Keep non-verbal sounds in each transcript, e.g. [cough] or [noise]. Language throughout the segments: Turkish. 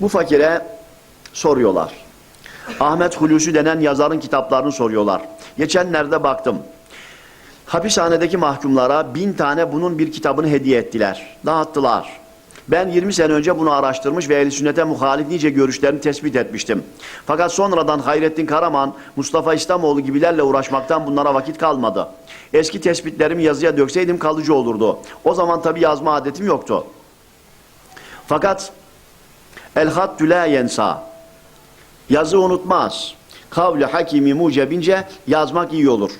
Bu fakire soruyorlar. Ahmet Hulusi denen yazarın kitaplarını soruyorlar. Geçenlerde baktım. Hapishanedeki mahkumlara bin tane bunun bir kitabını hediye ettiler. Dağıttılar. Ben 20 sene önce bunu araştırmış ve ehl sünnete muhalif nice görüşlerini tespit etmiştim. Fakat sonradan Hayrettin Karaman, Mustafa İslamoğlu gibilerle uğraşmaktan bunlara vakit kalmadı. Eski tespitlerimi yazıya dökseydim kalıcı olurdu. O zaman tabi yazma adetim yoktu. Fakat el hattü la yensa yazı unutmaz. Kavli hakimi mucebince yazmak iyi olur.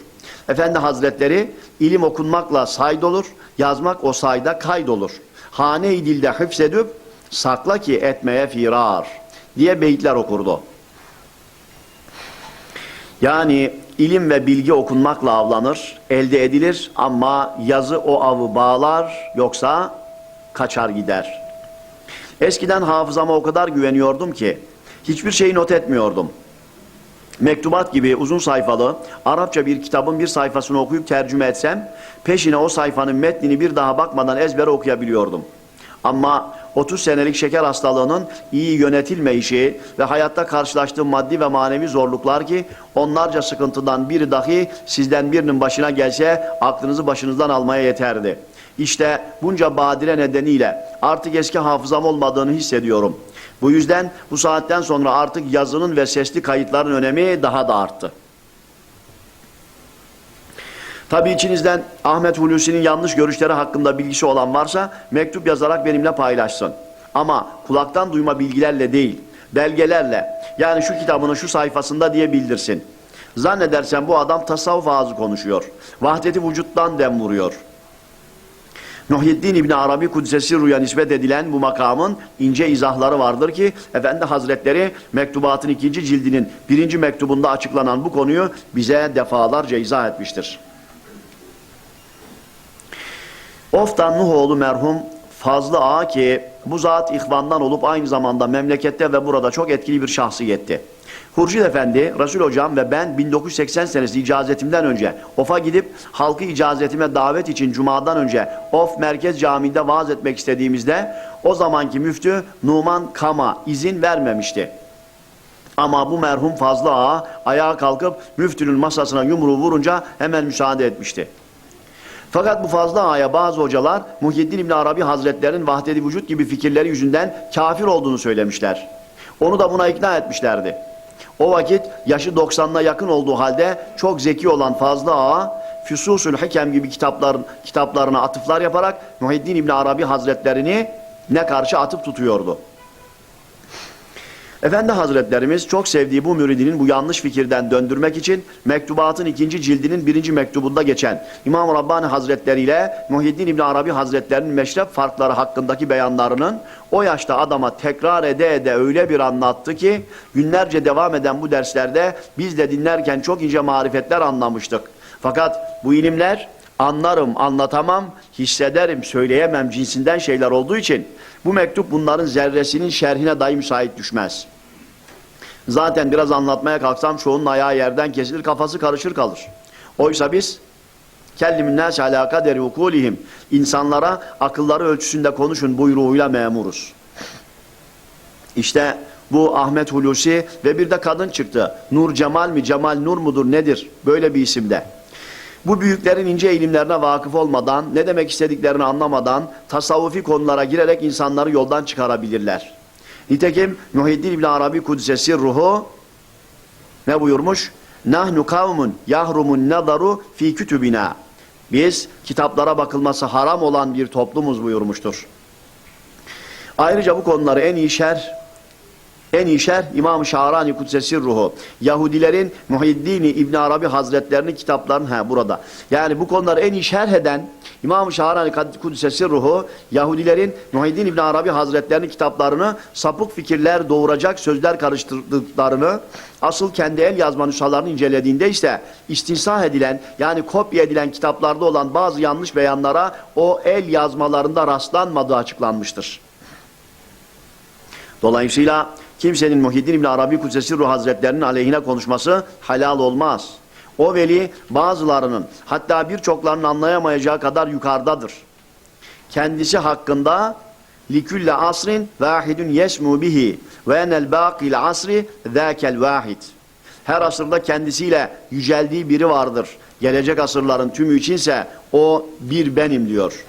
Efendi Hazretleri ilim okunmakla sayd olur, yazmak o sayda kaydolur. Hane-i dilde hıfzedüp sakla ki etmeye firar diye beyitler okurdu. Yani ilim ve bilgi okunmakla avlanır, elde edilir ama yazı o avı bağlar yoksa kaçar gider. Eskiden hafızama o kadar güveniyordum ki hiçbir şeyi not etmiyordum. Mektubat gibi uzun sayfalı Arapça bir kitabın bir sayfasını okuyup tercüme etsem peşine o sayfanın metnini bir daha bakmadan ezbere okuyabiliyordum. Ama 30 senelik şeker hastalığının iyi yönetilmeyişi ve hayatta karşılaştığım maddi ve manevi zorluklar ki onlarca sıkıntıdan biri dahi sizden birinin başına gelse aklınızı başınızdan almaya yeterdi. İşte bunca badire nedeniyle artık eski hafızam olmadığını hissediyorum. Bu yüzden bu saatten sonra artık yazının ve sesli kayıtların önemi daha da arttı. Tabi içinizden Ahmet Hulusi'nin yanlış görüşleri hakkında bilgisi olan varsa mektup yazarak benimle paylaşsın. Ama kulaktan duyma bilgilerle değil, belgelerle yani şu kitabının şu sayfasında diye bildirsin. Zannedersen bu adam tasavvuf ağzı konuşuyor. Vahdeti vücuttan dem vuruyor. Muhyiddin İbni Arabi Kudsesi Ruya nispet edilen bu makamın ince izahları vardır ki Efendi Hazretleri mektubatın ikinci cildinin birinci mektubunda açıklanan bu konuyu bize defalarca izah etmiştir. Oftan Nuhoğlu merhum Fazlı Ağa ki bu zat ihvandan olup aynı zamanda memlekette ve burada çok etkili bir şahsiyetti. Hurşid Efendi, Resul Hocam ve ben 1980 senesi icazetimden önce OF'a gidip halkı icazetime davet için Cuma'dan önce OF Merkez Camii'nde vaaz etmek istediğimizde o zamanki müftü Numan Kama izin vermemişti. Ama bu merhum Fazlı Ağa ayağa kalkıp müftünün masasına yumruğu vurunca hemen müsaade etmişti. Fakat bu fazla aya bazı hocalar Muhyiddin İbn Arabi Hazretlerinin vahdedi vücut gibi fikirleri yüzünden kafir olduğunu söylemişler. Onu da buna ikna etmişlerdi. O vakit yaşı 90'la yakın olduğu halde çok zeki olan Fazlı Ağa Füsusül Hikem gibi kitapların, kitaplarına atıflar yaparak Muhyiddin İbn Arabi Hazretlerini ne karşı atıp tutuyordu. Efendi Hazretlerimiz çok sevdiği bu müridinin bu yanlış fikirden döndürmek için mektubatın ikinci cildinin birinci mektubunda geçen İmam Rabbani Hazretleri ile Muhyiddin İbn Arabi Hazretlerinin meşrep farkları hakkındaki beyanlarının o yaşta adama tekrar ede ede öyle bir anlattı ki günlerce devam eden bu derslerde biz de dinlerken çok ince marifetler anlamıştık. Fakat bu ilimler anlarım, anlatamam, hissederim, söyleyemem cinsinden şeyler olduğu için bu mektup bunların zerresinin şerhine dahi müsait düşmez. Zaten biraz anlatmaya kalksam çoğunun ayağı yerden kesilir, kafası karışır kalır. Oysa biz kellimin nâs alâ kaderi ukulihim insanlara akılları ölçüsünde konuşun buyruğuyla memuruz. İşte bu Ahmet Hulusi ve bir de kadın çıktı. Nur Cemal mi, Cemal Nur mudur nedir? Böyle bir isimde. Bu büyüklerin ince ilimlerine vakıf olmadan, ne demek istediklerini anlamadan tasavvufi konulara girerek insanları yoldan çıkarabilirler. Nitekim Muhyiddin İbn Arabi Kudüs'esi ruhu ne buyurmuş? Nahnu kavmun yahrumun nadaru fi kütübina. Biz kitaplara bakılması haram olan bir toplumuz buyurmuştur. Ayrıca bu konuları en iyi şer en iyi şerh İmam Şahrani Kudsesi Ruhu. Yahudilerin Muhiddini İbn Arabi Hazretlerinin kitaplarının ha burada. Yani bu konuları en iyi şerh eden İmam Şahrani Kudsesi Ruhu Yahudilerin Muhiddin İbn Arabi Hazretlerinin kitaplarını sapık fikirler doğuracak sözler karıştırdıklarını asıl kendi el yazma nüshalarını incelediğinde ise istinsah edilen yani kopya edilen kitaplarda olan bazı yanlış beyanlara o el yazmalarında rastlanmadığı açıklanmıştır. Dolayısıyla kimsenin Muhyiddin İbn Arabi Kudsesi Ruh Hazretlerinin aleyhine konuşması helal olmaz. O veli bazılarının hatta birçoklarının anlayamayacağı kadar yukarıdadır. Kendisi hakkında likülle asrin vahidun yesmu bihi ve enel baqil asri zâkel vahid. Her asırda kendisiyle yüceldiği biri vardır. Gelecek asırların tümü içinse o bir benim diyor.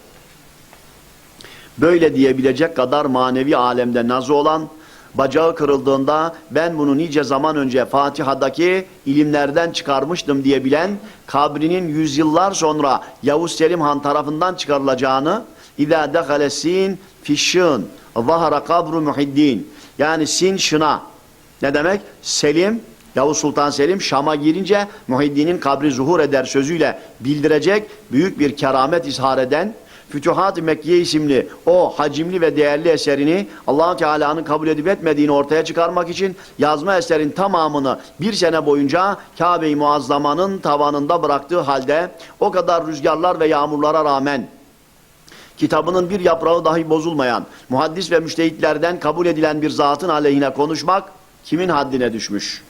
Böyle diyebilecek kadar manevi alemde nazı olan bacağı kırıldığında ben bunu nice zaman önce Fatiha'daki ilimlerden çıkarmıştım diyebilen, kabrinin yüzyıllar sonra Yavuz Selim Han tarafından çıkarılacağını, İzâ dehale sin fişşın, zahara kabru muhiddin. Yani sin şına. Ne demek? Selim, Yavuz Sultan Selim Şam'a girince Muhiddin'in kabri zuhur eder sözüyle bildirecek büyük bir keramet izhar eden Fütuhat-ı Mekkiye isimli o hacimli ve değerli eserini allah Teala'nın kabul edip etmediğini ortaya çıkarmak için yazma eserin tamamını bir sene boyunca Kabe-i Muazzama'nın tavanında bıraktığı halde o kadar rüzgarlar ve yağmurlara rağmen kitabının bir yaprağı dahi bozulmayan, muhaddis ve müştehitlerden kabul edilen bir zatın aleyhine konuşmak kimin haddine düşmüş?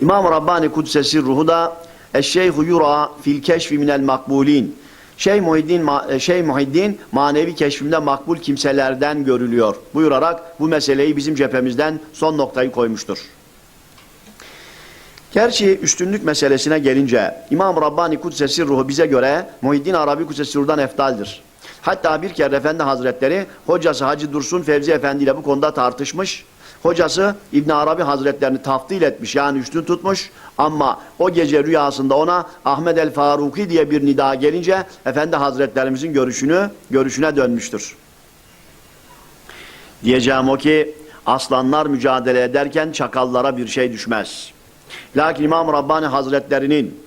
İmam Rabbani Kudsesi ruhu da Eşşeyhu yura fil keşfi minel makbulin. Şeyh Muhiddin, ma- Şeyh Muhiddin manevi keşfinde makbul kimselerden görülüyor. Buyurarak bu meseleyi bizim cephemizden son noktayı koymuştur. Gerçi üstünlük meselesine gelince İmam Rabbani Kudsesi ruhu bize göre Muhiddin Arabi Kudsesi ruhdan eftaldir. Hatta bir kere Efendi Hazretleri hocası Hacı Dursun Fevzi Efendi ile bu konuda tartışmış. Hocası İbn Arabi Hazretlerini taftil etmiş yani üstün tutmuş ama o gece rüyasında ona Ahmet el Faruki diye bir nida gelince Efendi Hazretlerimizin görüşünü görüşüne dönmüştür. Diyeceğim o ki aslanlar mücadele ederken çakallara bir şey düşmez. Lakin İmam Rabbani Hazretlerinin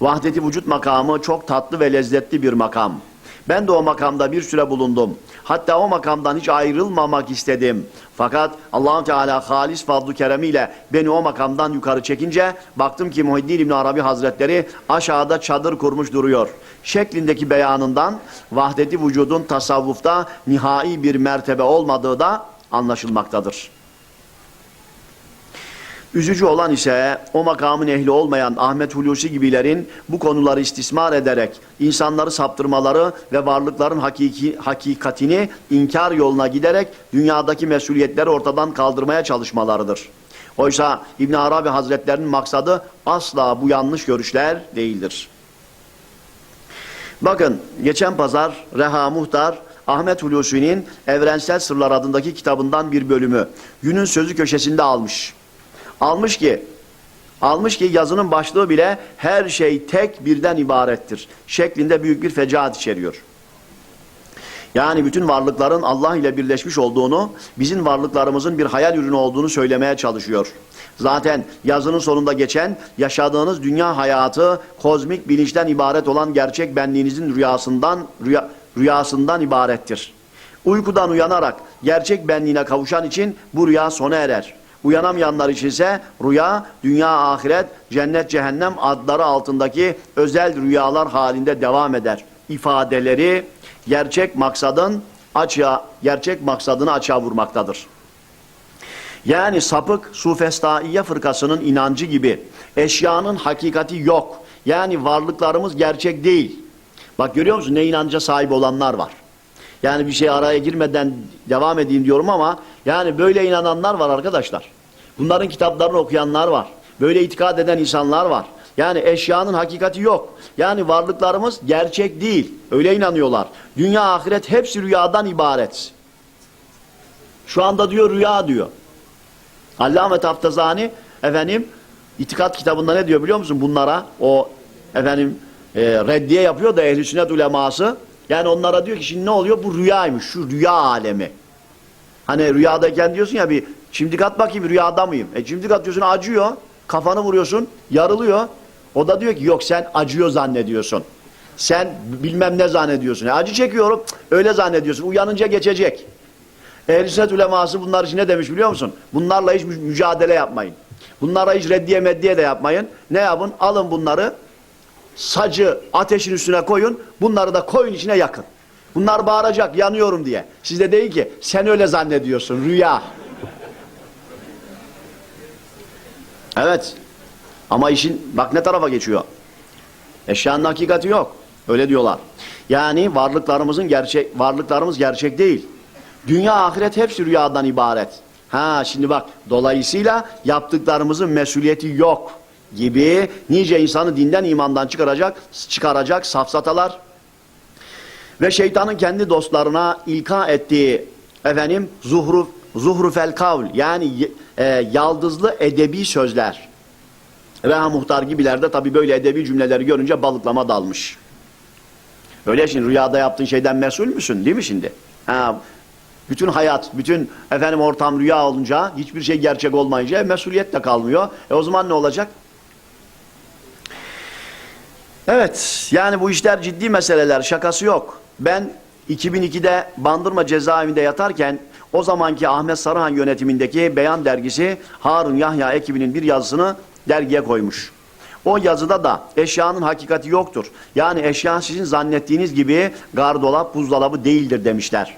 vahdeti vücut makamı çok tatlı ve lezzetli bir makam. Ben de o makamda bir süre bulundum. Hatta o makamdan hiç ayrılmamak istedim. Fakat allah Teala halis fadlu keremiyle beni o makamdan yukarı çekince baktım ki Muhiddin İbn Arabi Hazretleri aşağıda çadır kurmuş duruyor. Şeklindeki beyanından vahdeti vücudun tasavvufta nihai bir mertebe olmadığı da anlaşılmaktadır. Üzücü olan ise o makamın ehli olmayan Ahmet Hulusi gibilerin bu konuları istismar ederek insanları saptırmaları ve varlıkların hakiki, hakikatini inkar yoluna giderek dünyadaki mesuliyetleri ortadan kaldırmaya çalışmalarıdır. Oysa İbn Arabi Hazretlerinin maksadı asla bu yanlış görüşler değildir. Bakın geçen pazar Reha Muhtar Ahmet Hulusi'nin Evrensel Sırlar adındaki kitabından bir bölümü günün sözü köşesinde almış. Almış ki almış ki yazının başlığı bile her şey tek birden ibarettir şeklinde büyük bir fecaat içeriyor. Yani bütün varlıkların Allah ile birleşmiş olduğunu, bizim varlıklarımızın bir hayal ürünü olduğunu söylemeye çalışıyor. Zaten yazının sonunda geçen yaşadığınız dünya hayatı kozmik bilinçten ibaret olan gerçek benliğinizin rüyasından rüya, rüyasından ibarettir. Uykudan uyanarak gerçek benliğine kavuşan için bu rüya sona erer. Uyanamayanlar için ise rüya, dünya, ahiret, cennet, cehennem adları altındaki özel rüyalar halinde devam eder. İfadeleri gerçek maksadın açığa, gerçek maksadını açığa vurmaktadır. Yani sapık Sufestaiye fırkasının inancı gibi eşyanın hakikati yok. Yani varlıklarımız gerçek değil. Bak görüyor musun ne inanca sahip olanlar var. Yani bir şey araya girmeden devam edeyim diyorum ama yani böyle inananlar var arkadaşlar. Bunların kitaplarını okuyanlar var. Böyle itikad eden insanlar var. Yani eşyanın hakikati yok. Yani varlıklarımız gerçek değil. Öyle inanıyorlar. Dünya ahiret hepsi rüyadan ibaret. Şu anda diyor rüya diyor. Allame Taftazani efendim itikat kitabında ne diyor biliyor musun? Bunlara o efendim e, reddiye yapıyor da ehl-i sünnet uleması yani onlara diyor ki şimdi ne oluyor? Bu rüyaymış. Şu rüya alemi. Hani rüyadayken diyorsun ya bir şimdi kat bakayım rüyada mıyım? E şimdi atıyorsun acıyor. Kafanı vuruyorsun. Yarılıyor. O da diyor ki yok sen acıyor zannediyorsun. Sen bilmem ne zannediyorsun. E, acı çekiyorum. Öyle zannediyorsun. Uyanınca geçecek. Ehl-i sünnet uleması bunlar için ne demiş biliyor musun? Bunlarla hiç mü- mücadele yapmayın. Bunlara hiç reddiye meddiye de yapmayın. Ne yapın? Alın bunları sacı ateşin üstüne koyun, bunları da koyun içine yakın. Bunlar bağıracak yanıyorum diye. Siz de deyin ki sen öyle zannediyorsun rüya. Evet. Ama işin bak ne tarafa geçiyor. Eşyanın hakikati yok. Öyle diyorlar. Yani varlıklarımızın gerçek varlıklarımız gerçek değil. Dünya ahiret hepsi rüyadan ibaret. Ha şimdi bak dolayısıyla yaptıklarımızın mesuliyeti yok gibi nice insanı dinden imandan çıkaracak çıkaracak safsatalar ve şeytanın kendi dostlarına ilka ettiği efendim zuhruf zuhrufel kavl yani e, yaldızlı edebi sözler. Reha Muhtar gibiler de tabi böyle edebi cümleleri görünce balıklama dalmış. Öyle şimdi rüyada yaptığın şeyden mesul müsün değil mi şimdi? Ha, bütün hayat, bütün efendim ortam rüya olunca, hiçbir şey gerçek olmayınca e, mesuliyet de kalmıyor. E o zaman ne olacak? Evet, yani bu işler ciddi meseleler, şakası yok. Ben 2002'de Bandırma cezaevinde yatarken o zamanki Ahmet Sarıhan yönetimindeki Beyan dergisi Harun Yahya ekibinin bir yazısını dergiye koymuş. O yazıda da eşyanın hakikati yoktur. Yani eşya sizin zannettiğiniz gibi gardolap, buzdolabı değildir demişler.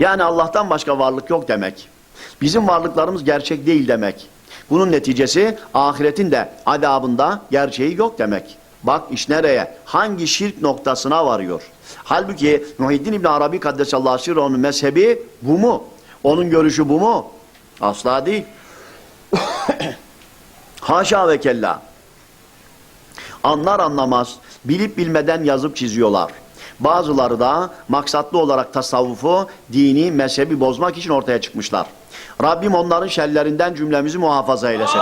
Yani Allah'tan başka varlık yok demek. Bizim varlıklarımız gerçek değil demek. Bunun neticesi ahiretin de adabında gerçeği yok demek. Bak iş nereye? Hangi şirk noktasına varıyor? Halbuki Muhyiddin İbn Arabi Kaddesallahu Sirru'nun mezhebi bu mu? Onun görüşü bu mu? Asla değil. [coughs] Haşa ve kella. Anlar anlamaz, bilip bilmeden yazıp çiziyorlar. Bazıları da maksatlı olarak tasavvufu, dini, mezhebi bozmak için ortaya çıkmışlar. Rabbim onların şerlerinden cümlemizi muhafaza eylesin.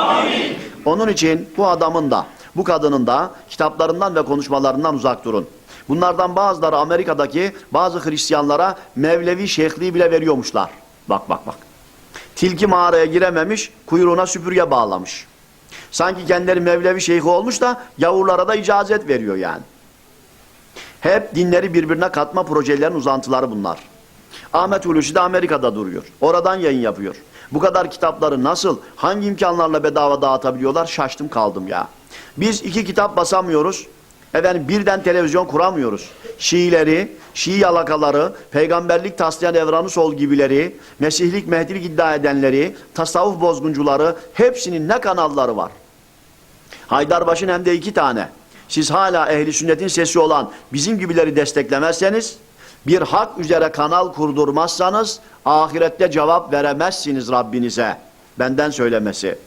Onun için bu adamın da, bu kadının da kitaplarından ve konuşmalarından uzak durun. Bunlardan bazıları Amerika'daki bazı Hristiyanlara Mevlevi şeyhliği bile veriyormuşlar. Bak bak bak. Tilki mağaraya girememiş, kuyruğuna süpürge bağlamış. Sanki kendileri Mevlevi şeyhi olmuş da yavrulara da icazet veriyor yani. Hep dinleri birbirine katma projelerin uzantıları bunlar. Ahmet Hulusi de Amerika'da duruyor. Oradan yayın yapıyor. Bu kadar kitapları nasıl, hangi imkanlarla bedava dağıtabiliyorlar şaştım kaldım ya. Biz iki kitap basamıyoruz. Efendim birden televizyon kuramıyoruz. Şiileri, Şii yalakaları, peygamberlik taslayan Evranı Sol gibileri, Mesihlik Mehdilik iddia edenleri, tasavvuf bozguncuları hepsinin ne kanalları var. Haydarbaş'ın hem de iki tane. Siz hala ehli sünnetin sesi olan bizim gibileri desteklemezseniz, bir hak üzere kanal kurdurmazsanız ahirette cevap veremezsiniz Rabbinize. Benden söylemesi.